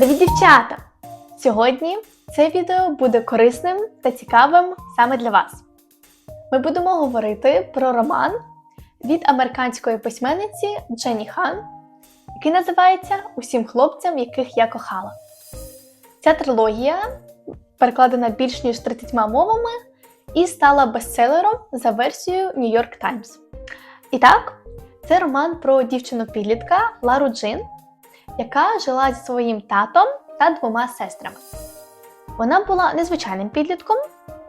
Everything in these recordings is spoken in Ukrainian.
Привіт, дівчата! Сьогодні це відео буде корисним та цікавим саме для вас. Ми будемо говорити про роман від американської письменниці Дженні Хан, який називається Усім хлопцям, яких я кохала. Ця трилогія перекладена більш ніж 30 мовами і стала бестселером за версією New York Times. І так, це роман про дівчину-підлітка Лару Джин, яка жила зі своїм татом та двома сестрами. Вона була незвичайним підлітком,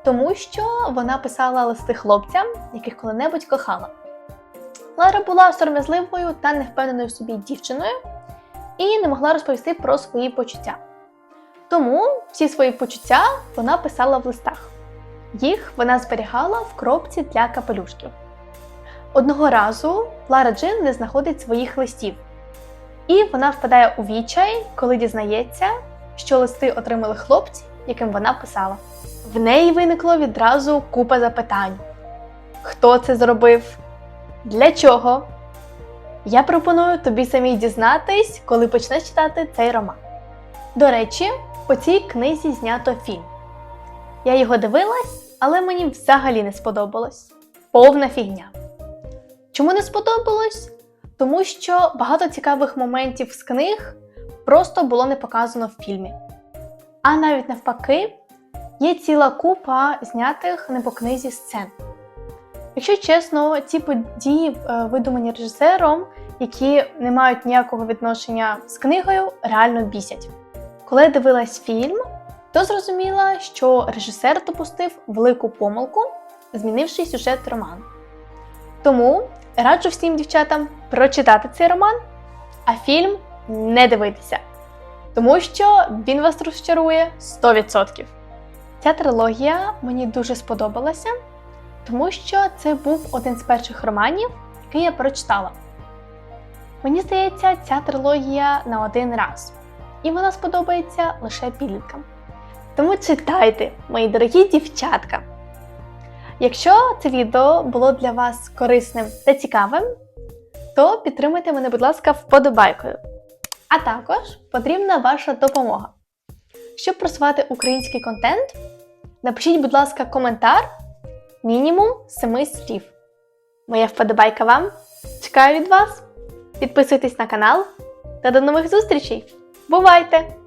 тому що вона писала листи хлопцям, яких коли-небудь кохала. Лара була сором'язливою та невпевненою в собі дівчиною і не могла розповісти про свої почуття. Тому всі свої почуття вона писала в листах. Їх вона зберігала в коробці для капелюшків. Одного разу Лара Джин не знаходить своїх листів, і вона впадає у відчай, коли дізнається, що листи отримали хлопці, яким вона писала. В неї виникло відразу купа запитань: хто це зробив? Для чого? Я пропоную тобі самій дізнатись, коли почнеш читати цей роман. До речі, по цій книзі знято фільм. Я його дивилась, але мені взагалі не сподобалось. Повна фігня. Чому не сподобалось? Тому що багато цікавих моментів з книг просто було не показано в фільмі. А навіть навпаки, є ціла купа знятих не по книзі сцен. Якщо чесно, ці події е, видумані режисером, які не мають ніякого відношення з книгою, реально бісять. Коли я дивилась фільм, то зрозуміла, що режисер допустив велику помилку, змінивши сюжет роману. Тому раджу всім дівчатам прочитати цей роман, а фільм не дивитися, тому що він вас розчарує 100%. Ця трилогія мені дуже сподобалася, тому що це був один з перших романів, який я прочитала. Мені здається, ця трилогія на один раз, і вона сподобається лише підліткам. Тому читайте, мої дорогі дівчатка! Якщо це відео було для вас корисним та цікавим, то підтримайте мене, будь ласка, вподобайкою. А також потрібна ваша допомога. Щоб просувати український контент, напишіть, будь ласка, коментар мінімум 7 слів. Моя вподобайка вам. Чекаю від вас. Підписуйтесь на канал та до нових зустрічей! Бувайте!